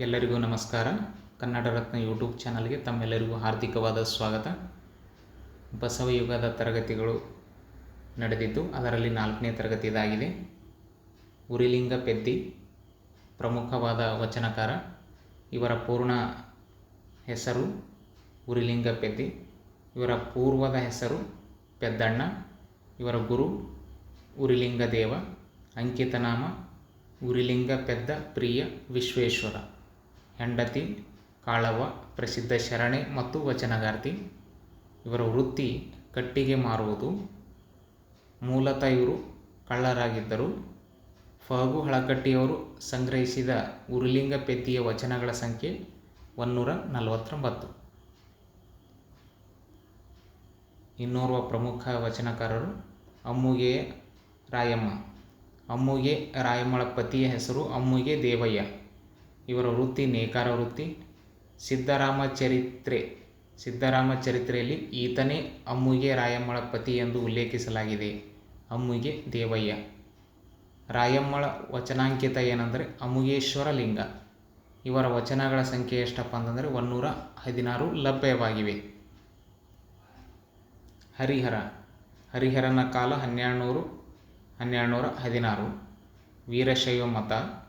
ಎಲ್ಲರಿಗೂ ನಮಸ್ಕಾರ. ಕನ್ನಡ ರತ್ನ ಯೂಟ್ಯೂಬ್ ಚಾನಲ್ಗೆ ತಮ್ಮೆಲ್ಲರಿಗೂ ಹಾರ್ದಿಕವಾದ ಸ್ವಾಗತ. ಬಸವಯುಗದ ತರಗತಿಗಳು ನಡೆದಿದ್ದು, ಅದರಲ್ಲಿ ನಾಲ್ಕನೇ ತರಗತಿ ಇದಾಗಿದೆ ಉರಿಲಿಂಗ ಪೆದ್ದಿ, ಪ್ರಮುಖವಾದ ವಚನಕಾರ. ಇವರ ಪೂರ್ಣ ಹೆಸರು ಉರಿಲಿಂಗ ಪೆದ್ದಿ. ಇವರ ಪೂರ್ವದ ಹೆಸರು ಪೆದ್ದಣ್ಣ. ಇವರ ಗುರು ಉರಿಲಿಂಗ ದೇವ. ಅಂಕಿತನಾಮ ಉರಿಲಿಂಗ ಪೆದ್ದ ಪ್ರಿಯ ವಿಶ್ವೇಶ್ವರ. ಹೆಂಡತಿ ಕಾಳವ್ವ ಪ್ರಸಿದ್ಧ ಶರಣೆ ಮತ್ತು ವಚನಗಾರ್ತಿ. ಇವರ ವೃತ್ತಿ ಕಟ್ಟಿಗೆ ಮಾರುವುದು. ಮೂಲತಃ ಇವರು ಕಳ್ಳರಾಗಿದ್ದರು. ಫಗು ಹಳಕಟ್ಟಿಯವರು ಸಂಗ್ರಹಿಸಿದ ಉರುಲಿಂಗ ಪೆದ್ದಿಯ ವಚನಗಳ ಸಂಖ್ಯೆ ಒನ್ನೂರ ನಲವತ್ತೊಂಬತ್ತು. ಇನ್ನೋರ್ವ ಪ್ರಮುಖ ವಚನಕಾರರು ಅಮ್ಮುಗೆ ರಾಯಮ್ಮ. ಅಮ್ಮುಗೆ ರಾಯಮ್ಮಳ ಪತಿಯ ಹೆಸರು ಅಮ್ಮುಗೆ ದೇವಯ್ಯ. ಇವರ ವೃತ್ತಿ ನೇಕಾರ ವೃತ್ತಿ. ಸಿದ್ದರಾಮ ಚರಿತ್ರೆ ಸಿದ್ದರಾಮ ಚರಿತ್ರೆಯಲ್ಲಿ ಈತನೇ ಅಮ್ಮುಗೆ ರಾಯಮ್ಮಳ ಪತಿ ಎಂದು ಉಲ್ಲೇಖಿಸಲಾಗಿದೆ. ಅಮ್ಮುಗೆ ದೇವಯ್ಯ. ರಾಯಮ್ಮಳ ವಚನಾಂಕಿತ ಏನಂದರೆ ಅಮುಗೇಶ್ವರ ಲಿಂಗ. ಇವರ ವಚನಗಳ ಸಂಖ್ಯೆ ಎಷ್ಟಪ್ಪ ಅಂತಂದರೆ ಒನ್ನೂರ ಹದಿನಾರು ಲಭ್ಯವಾಗಿವೆ. ಹರಿಹರ. ಹರಿಹರನ ಕಾಲ ಹನ್ನೆರಡು ನೂರು ಹನ್ನೆರಡು ನೂರ ಹದಿನಾರು. ವೀರಶೈವ ಮತ.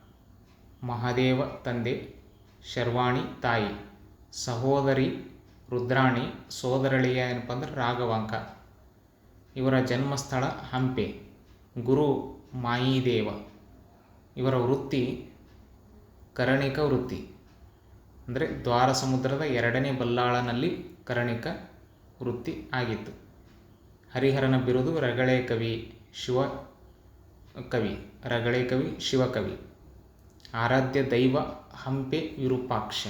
ಮಹಾದೇವ ತಂದೆ, ಶರ್ವಾಣಿ ತಾಯಿ, ಸಹೋದರಿ ರುದ್ರಾಣಿ, ಸೋದರಳಿಯ ಏನಪ್ಪ ಅಂದ್ರೆ ರಾಘವಾಂಕ. ಇವರ ಜನ್ಮಸ್ಥಳ ಹಂಪೆ. ಗುರು ಮಾಯಿದೇವ. ಇವರ ವೃತ್ತಿ ಕರಣಿಕ ವೃತ್ತಿ. ಅಂದರೆ ದ್ವಾರ ಸಮುದ್ರದ ಎರಡನೇ ಬಲ್ಲಾಳನಲ್ಲಿ ಕರಣಿಕ ವೃತ್ತಿ ಆಗಿತ್ತು. ಹರಿಹರನ ಬಿರುದು ರಗಳೆ ಕವಿ ಶಿವ ಕವಿ. ರಗಳೆ ಕವಿ ಶಿವಕವಿ ಆರಾಧ್ಯ ದೈವ ಹಂಪೆ ವಿರೂಪಾಕ್ಷ.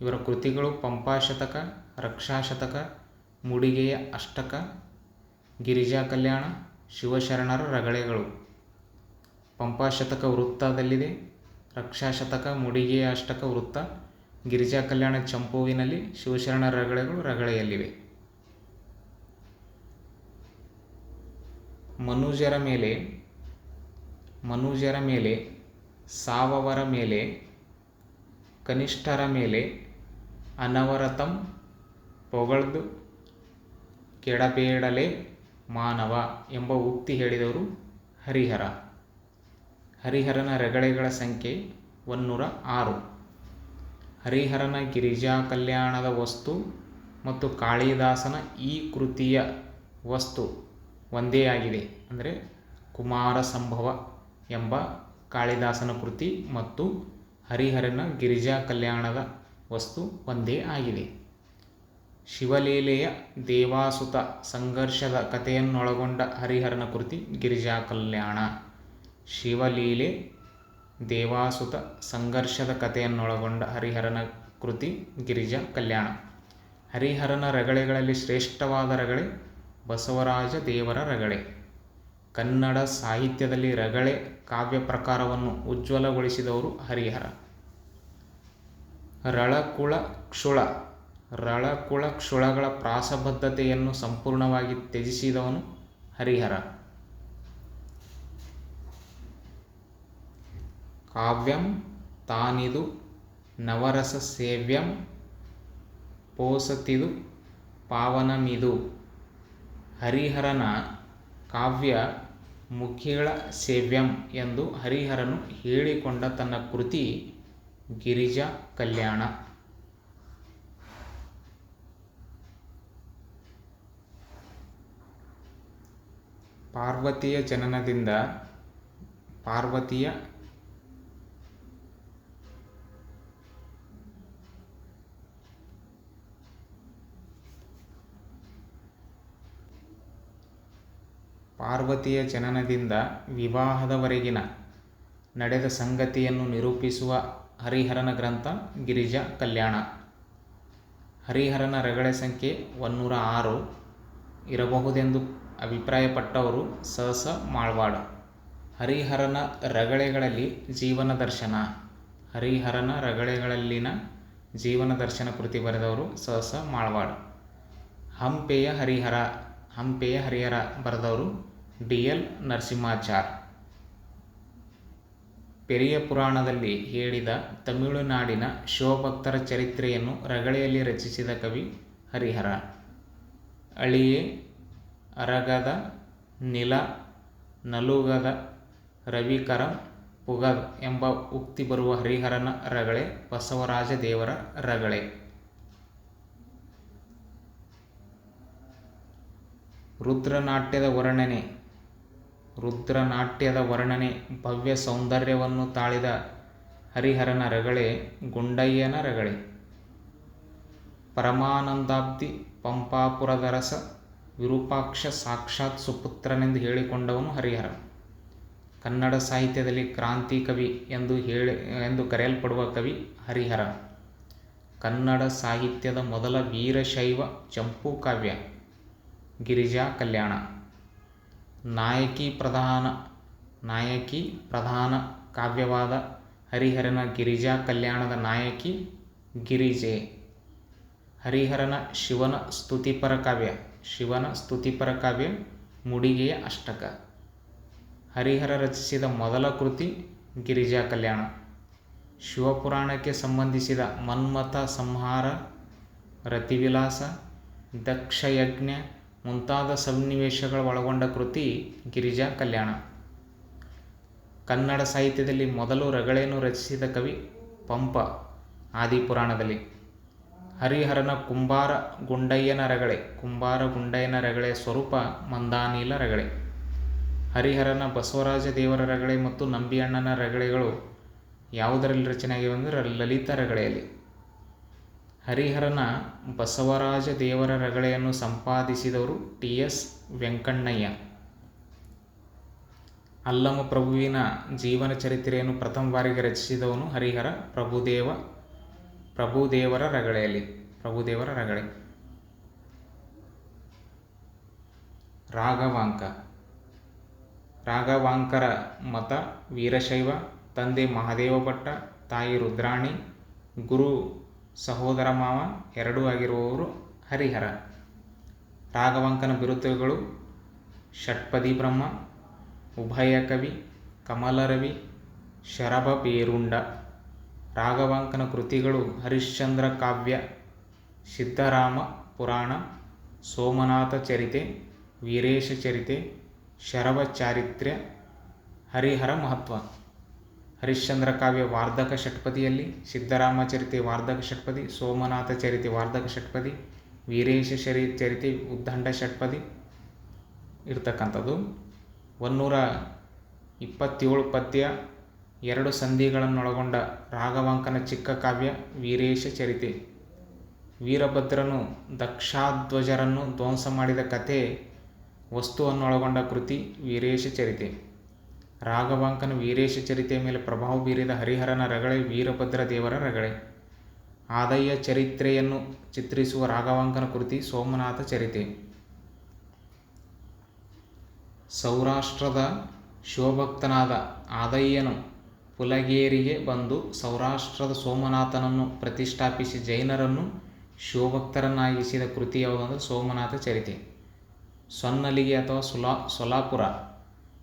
ಇವರ ಕೃತಿಗಳು ಪಂಪಾಶತಕ ರಕ್ಷಾಶತಕ ಮುಡಿಗೆಯ ಅಷ್ಟಕ, ಗಿರಿಜಾ ಕಲ್ಯಾಣ, ಶಿವಶರಣರ ರಗಳೆಗಳು. ಪಂಪಾಶತಕ ವೃತ್ತದಲ್ಲಿದೆ ರಕ್ಷಾಶತಕ ಮುಡಿಗೆಯ ಅಷ್ಟಕ ವೃತ್ತ, ಗಿರಿಜಾ ಕಲ್ಯಾಣ ಚಂಪುವಿನಲ್ಲಿ ಶಿವಶರಣ ರಗಳೆಗಳು ರಗಳೆಯಲ್ಲಿವೆ. ಮನುಜರ ಮೇಲೆ ಮನುಜರ ಮೇಲೆ ಸಾವವರ ಮೇಲೆ, ಕನಿಷ್ಠರ ಮೇಲೆ ಅನವರತಂ ಪೊಗಳ್ದು ಕೆಡಬೇಡಲೆ ಮಾನವ ಎಂಬ ಉಕ್ತಿ ಹೇಳಿದವರು ಹರಿಹರ. ಹರಿಹರನ ರಗಳೆಗಳ ಸಂಖ್ಯೆ ಒನ್ನೂರ ಆರು. ಹರಿಹರನ ಗಿರಿಜಾ ಕಲ್ಯಾಣದ ವಸ್ತು ಮತ್ತು ಕಾಳಿದಾಸನ ಈ ಕೃತಿಯ ವಸ್ತು ಒಂದೇ ಆಗಿದೆ. ಅಂದರೆ ಕುಮಾರ ಸಂಭವ ಎಂಬ ಕಾಳಿದಾಸನ ಕೃತಿ ಮತ್ತು ಹರಿಹರನ ಗಿರಿಜಾ ಕಲ್ಯಾಣದ ವಸ್ತು ಒಂದೇ ಆಗಿದೆ. ಶಿವಲೀಲೆಯ ದೇವಾಸುತ ಸಂಘರ್ಷದ ಕಥೆಯನ್ನೊಳಗೊಂಡ ಹರಿಹರನ ಕೃತಿ ಗಿರಿಜಾ ಕಲ್ಯಾಣ. ಶಿವಲೀಲೆ, ದೇವಾಸುತ ಸಂಘರ್ಷದ ಕಥೆಯನ್ನೊಳಗೊಂಡ ಹರಿಹರನ ಕೃತಿ ಗಿರಿಜಾ ಕಲ್ಯಾಣ. ಹರಿಹರನ ರಗಳೆಗಳಲ್ಲಿ ಶ್ರೇಷ್ಠವಾದ ರಗಳೆ ಬಸವರಾಜ ದೇವರ ರಗಳೆ. ಕನ್ನಡ ಸಾಹಿತ್ಯದಲ್ಲಿ ರಗಳೆ ಕಾವ್ಯ ಪ್ರಕಾರವನ್ನು ಉಜ್ವಲಗೊಳಿಸಿದವರು ಹರಿಹರ. ರಳಕುಳ ಕ್ಷುಳ, ರಳಕುಳ ಕ್ಷುಳಗಳ ಪ್ರಾಸಬದ್ಧತೆಯನ್ನು ಸಂಪೂರ್ಣವಾಗಿ ತ್ಯಜಿಸಿದವನು ಹರಿಹರ. ಕಾವ್ಯಂ ತಾನಿದು, ನವರಸ ಸೇವ್ಯಂ ಪೋಸತಿದು, ಪಾವನಮಿದು. ಹರಿಹರನ ಕಾವ್ಯ ಮುಖೇಳ ಸೇವ್ಯಂ ಎಂದು ಹರಿಹರನು ಹೇಳಿಕೊಂಡ ತನ್ನ ಕೃತಿ ಗಿರಿಜಾ ಕಲ್ಯಾಣ. ಪಾರ್ವತಿಯ ಜನನದಿಂದ ಪಾರ್ವತಿಯ ಪಾರ್ವತಿಯ ಜನನದಿಂದ ವಿವಾಹದವರೆಗಿನ ನಡೆದ ಸಂಗತಿಯನ್ನು ನಿರೂಪಿಸುವ ಹರಿಹರನ ಗ್ರಂಥ, ಗಿರಿಜಾ ಕಲ್ಯಾಣ. ಹರಿಹರನ ರಗಳೆ ಸಂಖ್ಯೆ ಒನ್ನೂರ ಆರು ಇರಬಹುದೆಂದು ಅಭಿಪ್ರಾಯಪಟ್ಟವರು ಸಹಸ ಮಾಳ್ವಾಡ. ಹರಿಹರನ ರಗಳೆಗಳಲ್ಲಿ ಜೀವನ ದರ್ಶನ. ಹರಿಹರನ ರಗಳೆಗಳಲ್ಲಿನ ಜೀವನ ದರ್ಶನ ಕೃತಿ ಬರೆದವರು ಸಹಸ ಮಾಳ್ವಾಡ. ಹಂಪೆಯ ಹರಿಹರ ಹಂಪೆಯ ಹರಿಹರ ಬರೆದವರು ಡಿ ಎಲ್ ನರಸಿಂಹಾಚಾರ್. ಪೆರಿಯ ಪುರಾಣದಲ್ಲಿ ಹೇಳಿದ ತಮಿಳುನಾಡಿನ ಶಿವಭಕ್ತರ ಚರಿತ್ರೆಯನ್ನು ರಗಳೆಯಲ್ಲಿ ರಚಿಸಿದ ಕವಿ ಹರಿಹರ. ಅಳಿಯೇ ಅರಗದ ನಿಲ ನಲುಗದ ರವಿಕರ ಪುಗದ್ ಎಂಬ ಉಕ್ತಿ ಬರುವ ಹರಿಹರನ ರಗಳೆ ಬಸವರಾಜ ದೇವರ ರಗಳೆ. ರುದ್ರನಾಟ್ಯದ ವರ್ಣನೆ ರುದ್ರನಾಟ್ಯದ ವರ್ಣನೆ, ಭವ್ಯ ಸೌಂದರ್ಯವನ್ನು ತಾಳಿದ ಹರಿಹರನ ರಗಳೆ ಗುಂಡಯ್ಯನ ರಗಳೆ. ಪರಮಾನಂದಾಬ್ಧಿ ಪಂಪಾಪುರದರಸ ವಿರೂಪಾಕ್ಷ ಸಾಕ್ಷಾತ್ ಸುಪುತ್ರನೆಂದು ಹೇಳಿಕೊಂಡವನು ಹರಿಹರ ಕನ್ನಡ ಸಾಹಿತ್ಯದಲ್ಲಿ ಕ್ರಾಂತಿ ಕವಿ ಎಂದು ಹೇಳಿ, ಎಂದು ಕರೆಯಲ್ಪಡುವ ಕವಿ ಹರಿಹರ ಕನ್ನಡ ಸಾಹಿತ್ಯದ ಮೊದಲ ವೀರಶೈವ ಚಂಪೂ ಕಾವ್ಯ ಗಿರಿಜಾ ಕಲ್ಯಾಣ. ನಾಯಕಿ ಪ್ರಧಾನ ನಾಯಕಿ ಪ್ರಧಾನ ಕಾವ್ಯವಾದ ಹರಿಹರನ ಗಿರಿಜಾ ಕಲ್ಯಾಣದ ನಾಯಕಿ ಗಿರಿಜೆ. ಹರಿಹರನ ಶಿವನ ಸ್ತುತಿಪರ ಕಾವ್ಯ, ಶಿವನ ಸ್ತುತಿಪರ ಕಾವ್ಯ ಮುಡಿಗೆಯ ಅಷ್ಟಕ. ಹರಿಹರ ರಚಿಸಿದ ಮೊದಲ ಕೃತಿ ಗಿರಿಜಾ ಕಲ್ಯಾಣ. ಶಿವಪುರಾಣಕ್ಕೆ ಸಂಬಂಧಿಸಿದ ಮನ್ಮಥ ಸಂಹಾರ, ರತಿವಿಲಾಸ, ದಕ್ಷಯಜ್ಞ ಮುಂತಾದ ಸನ್ನಿವೇಶಗಳು ಒಳಗೊಂಡ ಕೃತಿ ಗಿರಿಜಾ ಕಲ್ಯಾಣ. ಕನ್ನಡ ಸಾಹಿತ್ಯದಲ್ಲಿ ಮೊದಲು ರಗಳೆಯನ್ನು ರಚಿಸಿದ ಕವಿ ಪಂಪ ಆದಿಪುರಾಣದಲ್ಲಿ. ಹರಿಹರನ ಕುಂಬಾರ ಗುಂಡಯ್ಯನ ರಗಳೆ, ಕುಂಬಾರ ಗುಂಡಯ್ಯನ ರಗಳೆ ಸ್ವರೂಪ ಮಂದಾನೀಲ ರಗಳೆ. ಹರಿಹರನ ಬಸವರಾಜ ದೇವರ ರಗಳೆ ಮತ್ತು ನಂಬಿಯಣ್ಣನ ರಗಳೆಗಳು ಯಾವುದರಲ್ಲಿ ರಚನೆಯಾಗಿವೆ ಅಂದರೆ ಲಲಿತ ರಗಳೆಯಲ್ಲಿ. ಹರಿಹರನ ಬಸವರಾಜ ದೇವರ ರಗಳೆಯನ್ನು ಸಂಪಾದಿಸಿದವರು ಟಿ ಎಸ್ ವೆಂಕಣ್ಣಯ್ಯ. ಅಲ್ಲಮ ಪ್ರಭುವಿನ ಜೀವನ ಚರಿತ್ರೆಯನ್ನು ಪ್ರಥಮ ಬಾರಿಗೆ ರಚಿಸಿದವನು ಹರಿಹರ ಪ್ರಭುದೇವ, ಪ್ರಭುದೇವರ ರಗಳೆಯಲ್ಲಿ, ಪ್ರಭುದೇವರ ರಗಳೆ. ರಾಘವಾಂಕ. ರಾಘವಾಂಕರ ಮತ ವೀರಶೈವ, ತಂದೆ ಮಹಾದೇವ ಭಟ್ಟ ತಾಯಿ ರುದ್ರಾಣಿ, ಗುರು ಸಹೋದರ ಮಾವ, ಎರಡೂ ಆಗಿರುವವರು ಹರಿಹರ. ರಾಘವಂಕನ ಬಿರುದುಗಳು ಷಟ್ಪದಿ ಬ್ರಹ್ಮ, ಉಭಯ ಕವಿ ಕಮಲರವಿ ಶರಭ ಬೇರುಂಡ ರಾಘವಾಂಕನ ಕೃತಿಗಳು ಹರಿಶ್ಚಂದ್ರ ಕಾವ್ಯ, ಸಿದ್ಧರಾಮ ಪುರಾಣ, ಸೋಮನಾಥ ಚರಿತೆ, ವೀರೇಶ ಚರಿತೆ, ಶರಭ ಚಾರಿತ್ರ್ಯ, ಹರಿಹರ ಮಹತ್ವ. ಹರಿಶ್ಚಂದ್ರ ಕಾವ್ಯ ವಾರ್ಧಕ ಷಟ್ಪದಿಯಲ್ಲಿ, ಸಿದ್ದರಾಮ ಚರಿತೆ ವಾರ್ಧಕ ಷಟ್ಪದಿ, ಸೋಮನಾಥ ಚರಿತೆ ವಾರ್ಧಕ ಷಟ್ಪದಿ, ವೀರೇಶ ಶರಿ ಚರಿತೆ ಉದ್ದಂಡ ಷಟ್ಪದಿ ಇರ್ತಕ್ಕಂಥದ್ದು. ಒನ್ನೂರ ಇಪ್ಪತ್ತೇಳು ಪದ್ಯ, ಎರಡು ಸಂಧಿಗಳನ್ನೊಳಗೊಂಡ ರಾಘವಾಂಕನ ಚಿಕ್ಕ ಕಾವ್ಯ ವೀರೇಶ ಚರಿತೆ. ವೀರಭದ್ರನು ದಕ್ಷಾಧ್ವಜರನ್ನು ಧ್ವಂಸ ಮಾಡಿದ ಕಥೆ, ವಸ್ತುವನ್ನೊಳಗೊಂಡ ಕೃತಿ ವೀರೇಶ ಚರಿತೆ. ರಾಘವಾಂಕನ ವೀರೇಶ ಚರಿತೆಯ ಮೇಲೆ ಪ್ರಭಾವ ಬೀರಿದ ಹರಿಹರನ ರಗಳೆ ವೀರಭದ್ರ ದೇವರ ರಗಳೆ. ಆದಯ್ಯ ಚರಿತ್ರೆಯನ್ನು ಚಿತ್ರಿಸುವ ರಾಘವಾಂಕನ ಕೃತಿ ಸೋಮನಾಥ ಚರಿತೆ. ಸೌರಾಷ್ಟ್ರದ ಶಿವಭಕ್ತನಾದ ಆದಯ್ಯನು ಪುಲಗೇರಿಗೆ ಬಂದು ಸೌರಾಷ್ಟ್ರದ ಸೋಮನಾಥನನ್ನು ಪ್ರತಿಷ್ಠಾಪಿಸಿ ಜೈನರನ್ನು ಶಿವಭಕ್ತರನ್ನಾಗಿಸಿದ ಕೃತಿ ಯಾವುದಂದ್ರೆ ಸೋಮನಾಥ ಚರಿತೆ. ಸೊನ್ನಲಿಗೆ ಅಥವಾ ಸುಲಾ, ಸೊಲಾಪುರ.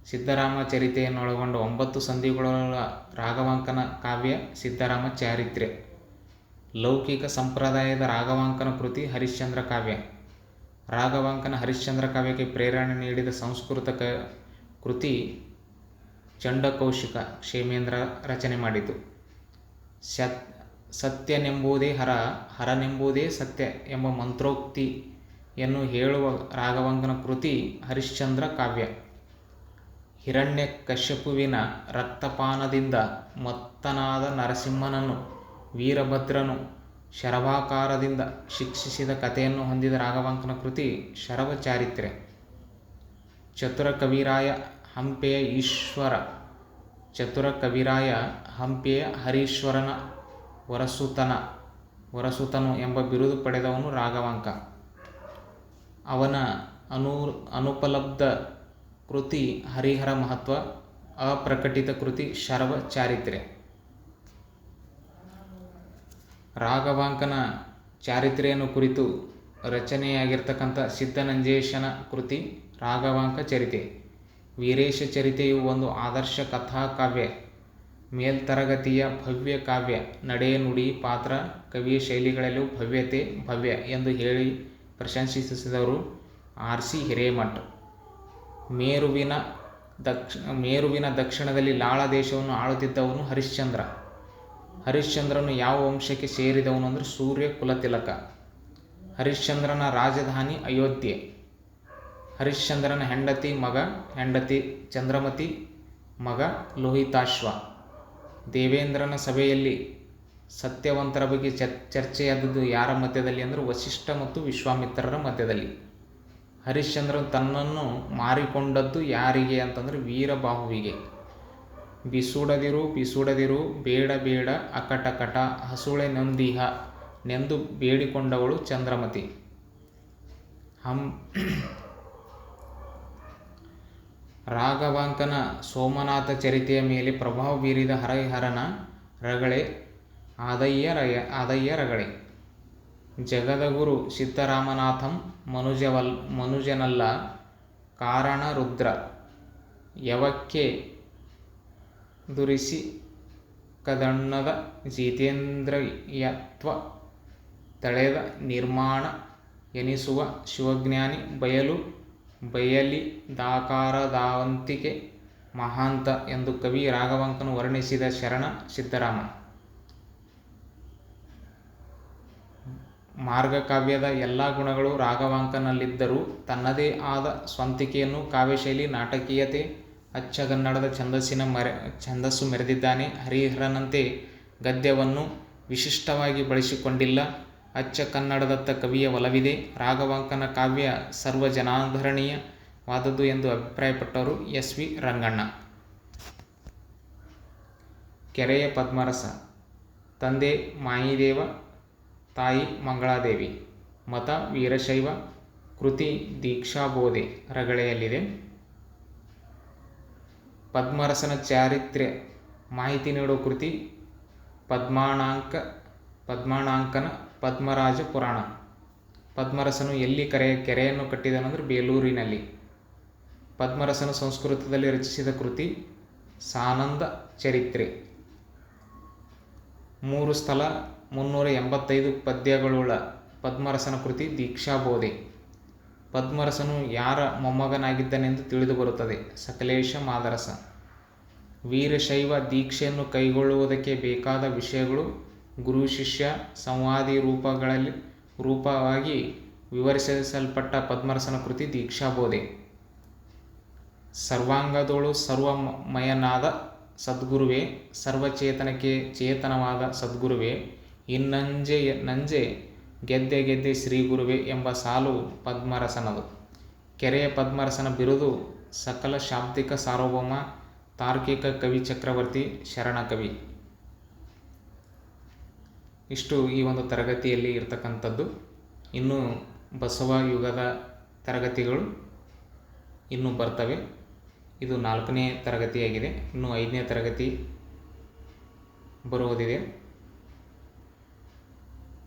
ಸಿದ್ಧರಾಮ ಚರಿತೆಯನ್ನೊಳಗೊಂಡ ಒಂಬತ್ತು ಸಂಧಿಗಳ ರಾಘವಾಂಕನ ಕಾವ್ಯ ಸಿದ್ಧರಾಮ ಚಾರಿತ್ರ್ಯ. ಲೌಕಿಕ ಸಂಪ್ರದಾಯದ ರಾಘವಾಂಕನ ಕೃತಿ ಹರಿಶ್ಚಂದ್ರ ಕಾವ್ಯ. ರಾಘವಾಂಕನ ಹರಿಶ್ಚಂದ್ರ ಕಾವ್ಯಕ್ಕೆ ಪ್ರೇರಣೆ ನೀಡಿದ ಸಂಸ್ಕೃತ ಕ ಕೃತಿ ಚಂಡಕೌಶಿಕ ಕ್ಷೇಮೇಂದ್ರ ರಚನೆ ಮಾಡಿತು. ಸತ್ ಸತ್ಯನೆಂಬುದೇ ಹರ, ಹರನೆಂಬುದೇ ಸತ್ಯ ಎಂಬ ಮಂತ್ರೋಕ್ತಿಯನ್ನು ಹೇಳುವ ರಾಘವಾಂಕನ ಕೃತಿ ಹರಿಶ್ಚಂದ್ರ ಕಾವ್ಯ. ಹಿರಣ್ಯ ಕಶ್ಯಪುವಿನ ರಕ್ತಪಾನದಿಂದ ಮತ್ತನಾದ ನರಸಿಂಹನನ್ನು, ವೀರಭದ್ರನು ಶರಭಾಕಾರದಿಂದ ಶಿಕ್ಷಿಸಿದ ಕಥೆಯನ್ನು ಹೊಂದಿದ ರಾಘವಾಂಕನ ಕೃತಿ ಶರವ ಚಾರಿತ್ರೆ ಚತುರ ಕವಿರಾಯ ಹಂಪೆಯ ಈಶ್ವರ ಚತುರ ಕವಿರಾಯ ಹಂಪೆಯ ಹರೀಶ್ವರನ ವರಸುತನ, ವರಸುತನು ಎಂಬ ಬಿರುದು ಪಡೆದವನು ರಾಘವಾಂಕ. ಅವನ ಅನು, ಅನುಪಲಬ್ಧ ಕೃತಿ ಹರಿಹರ ಮಹತ್ವ, ಅಪ್ರಕಟಿತ ಕೃತಿ ಶರವ ಚಾರಿತ್ರ್ಯ. ರಾಘವಾಂಕನ ಚಾರಿತ್ರೆಯನ್ನು ಕುರಿತು ರಚನೆಯಾಗಿರ್ತಕ್ಕಂಥ ಸಿದ್ಧನಂಜೇಶನ ಕೃತಿ ರಾಘವಾಂಕ ಚರಿತೆ. ವೀರೇಶ ಚರಿತೆಯು ಒಂದು ಆದರ್ಶ ಕಥಾಕಾವ್ಯ, ಮೇಲ್ತರಗತಿಯ ಭವ್ಯ ಕಾವ್ಯ ನಡೆಯ ನುಡಿ ಪಾತ್ರ ಕವಿಯ ಶೈಲಿಗಳಲ್ಲೂ ಭವ್ಯತೆ, ಭವ್ಯ ಎಂದು ಹೇಳಿ ಪ್ರಶಂಸಿಸಿದವರು ಆರ್ ಸಿ ಹಿರೇಮಠ್. ಮೇರುವಿನ ದಕ್ಷ, ಮೇರುವಿನ ದಕ್ಷಿಣದಲ್ಲಿ ಲಾಳ ದೇಶವನ್ನು ಆಳುತ್ತಿದ್ದವನು ಹರಿಶ್ಚಂದ್ರ. ಹರಿಶ್ಚಂದ್ರನು ಯಾವ ವಂಶಕ್ಕೆ ಸೇರಿದವನು ಅಂದರೆ ಸೂರ್ಯ ಕುಲತಿಲಕ. ಹರಿಶ್ಚಂದ್ರನ ರಾಜಧಾನಿ ಅಯೋಧ್ಯೆ. ಹರಿಶ್ಚಂದ್ರನ ಹೆಂಡತಿ ಮಗ, ಹೆಂಡತಿ ಚಂದ್ರಮತಿ, ಮಗ ಲೋಹಿತಾಶ್ವ. ದೇವೇಂದ್ರನ ಸಭೆಯಲ್ಲಿ ಸತ್ಯವಂತರ ಬಗ್ಗೆ ಚರ್ಚೆಯಾದದ್ದು ಯಾರ ಮಧ್ಯದಲ್ಲಿ ಅಂದರೆ ವಸಿಷ್ಠ ಮತ್ತು ವಿಶ್ವಾಮಿತ್ರರ ಮಧ್ಯದಲ್ಲಿ. ಹರಿಶ್ಚಂದ್ರ ತನ್ನನ್ನು ಮಾರಿಕೊಂಡದ್ದು ಯಾರಿಗೆ ಅಂತಂದರೆ ವೀರಬಾಹುವಿಗೆ. ಬಿಸುಡದಿರು ಬಿಸುಡದಿರು, ಬೇಡ ಬೇಡ, ಅಕಟಕಟ, ಹಸುಳೆ ನೊಂದಿಹ, ನೆಂದು ಬೇಡಿಕೊಂಡವಳು ಚಂದ್ರಮತಿ. ಹಂ, ರಾಘವಾಂಕನ ಸೋಮನಾಥ ಚರಿತೆಯ ಮೇಲೆ ಪ್ರಭಾವ ಬೀರಿದ ಹರೈಹರನ ರಗಳೆ, ಆದಯ್ಯ ರಯ, ಆದಯ್ಯ ರಗಳೆ. ಜಗದಗುರು ಸಿದ್ಧರಾಮನಾಥಂ ಮನುಜವಲ್, ಮನುಜನಲ್ಲ ಕಾರಣ ರುದ್ರ. ಯವಕ್ಕೆ ದುರಿಸಿ ಕದಣ್ಣದ ಜಿತೇಂದ್ರಿಯತ್ವ ತಳೆದ ನಿರ್ಮಾಣ ಎನಿಸುವ ಶಿವಜ್ಞಾನಿ ಬಯಲು ಬಯಲಿ ದಾಕಾರದಾವಂತಿಕೆ ಮಹಾಂತ ಎಂದು ಕವಿ ರಾಘವಾಂಕನು ವರ್ಣಿಸಿದ ಶರಣ ಸಿದ್ದರಾಮ ಮಾರ್ಗಕಾವ್ಯದ ಎಲ್ಲ ಗುಣಗಳು ರಾಘವಾಂಕನಲ್ಲಿದ್ದರೂ ತನ್ನದೇ ಆದ ಸ್ವಂತಿಕೆಯನ್ನು ಕಾವ್ಯಶೈಲಿ ನಾಟಕೀಯತೆ, ಅಚ್ಚಗನ್ನಡದ ಛಂದಸ್ಸಿನ ಮರೆ, ಛಂದಸ್ಸು ಮೆರೆದಿದ್ದಾನೆ. ಹರಿಹರನಂತೆ ಗದ್ಯವನ್ನು ವಿಶಿಷ್ಟವಾಗಿ ಬಳಸಿಕೊಂಡಿಲ್ಲ. ಅಚ್ಚ ಕನ್ನಡದತ್ತ ಕವಿಯ ಒಲವಿದೆ. ರಾಘವಾಂಕನ ಕಾವ್ಯ ಸರ್ವಜನಾಧರಣೀಯವಾದದ್ದು ಎಂದು ಅಭಿಪ್ರಾಯಪಟ್ಟವರು ಎಸ್ ವಿ ರಂಗಣ್ಣ. ಕೆರೆಯ ಪದ್ಮರಸ, ತಂದೆ ಮಾಯಿದೇವ ತಾಯಿ ಮಂಗಳಾದೇವಿ. ಮತ ವೀರಶೈವ ಕೃತಿ ದೀಕ್ಷಾಬೋಧೆ ರಗಳೆಯಲ್ಲಿದೆ. ಪದ್ಮರಸನ ಚಾರಿತ್ರ್ಯ ಮಾಹಿತಿ ನೀಡುವ ಕೃತಿ ಪದ್ಮಾಣಾಂಕ ಪದ್ಮಾಣಾಂಕನ ಪದ್ಮರಾಜ ಪುರಾಣ. ಪದ್ಮರಸನು ಎಲ್ಲಿ ಕರೆ, ಕೆರೆಯನ್ನು ಕಟ್ಟಿದನಂದ್ರೆ ಬೇಲೂರಿನಲ್ಲಿ. ಪದ್ಮರಸನು ಸಂಸ್ಕೃತದಲ್ಲಿ ರಚಿಸಿದ ಕೃತಿ ಸಾನಂದ ಚರಿತ್ರೆ. ಮೂರು ಸ್ಥಳ ಮುನ್ನೂರ ಎಂಬತ್ತೈದು ಪದ್ಯಗಳುಳ್ಳ ಪದ್ಮರಸನ ಕೃತಿ ದೀಕ್ಷಾಬೋಧೆ. ಪದ್ಮರಸನು ಯಾರ ಮೊಮ್ಮಗನಾಗಿದ್ದನೆಂದು ತಿಳಿದುಬರುತ್ತದೆ ಸಕಲೇಶ ಮಾದರಸ. ವೀರಶೈವ ದೀಕ್ಷೆಯನ್ನು ಕೈಗೊಳ್ಳುವುದಕ್ಕೆ ಬೇಕಾದ ವಿಷಯಗಳು ಗುರು ಶಿಷ್ಯ ಸಂವಾದಿ ರೂಪಗಳಲ್ಲಿ ರೂಪವಾಗಿ ವಿವರಿಸಲ್ಪಟ್ಟ ಪದ್ಮರಸನ ಕೃತಿ ದೀಕ್ಷಾಬೋಧೆ. ಸರ್ವಾಂಗದೋಳು ಸರ್ವಮಯನಾದ ಸದ್ಗುರುವೇ, ಸರ್ವಚೇತನಕ್ಕೆ ಚೇತನವಾದ ಸದ್ಗುರುವೇ ಇನ್ನಂಜೆ ನಂಜೆ ಗೆದ್ದೆ ಗೆದ್ದೆ ಶ್ರೀ ಗುರುವೆ ಎಂಬ ಸಾಲು ಪದ್ಮರಸನದು. ಕೆರೆಯ ಪದ್ಮರಸನ ಬಿರುದು ಸಕಲ ಶಾಬ್ದಿಕ ಸಾರ್ವಭೌಮ ತಾರ್ಕಿಕ ಕವಿ ಚಕ್ರವರ್ತಿ ಶರಣ ಕವಿ. ಇಷ್ಟು ಈ ಒಂದು ತರಗತಿಯಲ್ಲಿ ಇರ್ತಕ್ಕಂಥದ್ದು. ಇನ್ನು ಬಸವ ಯುಗದ ತರಗತಿಗಳು ಇನ್ನೂ ಬರ್ತವೆ. ಇದು ನಾಲ್ಕನೇ ತರಗತಿಯಾಗಿದೆ. ಇನ್ನು ಐದನೇ ತರಗತಿ ಬರುವುದಿದೆ.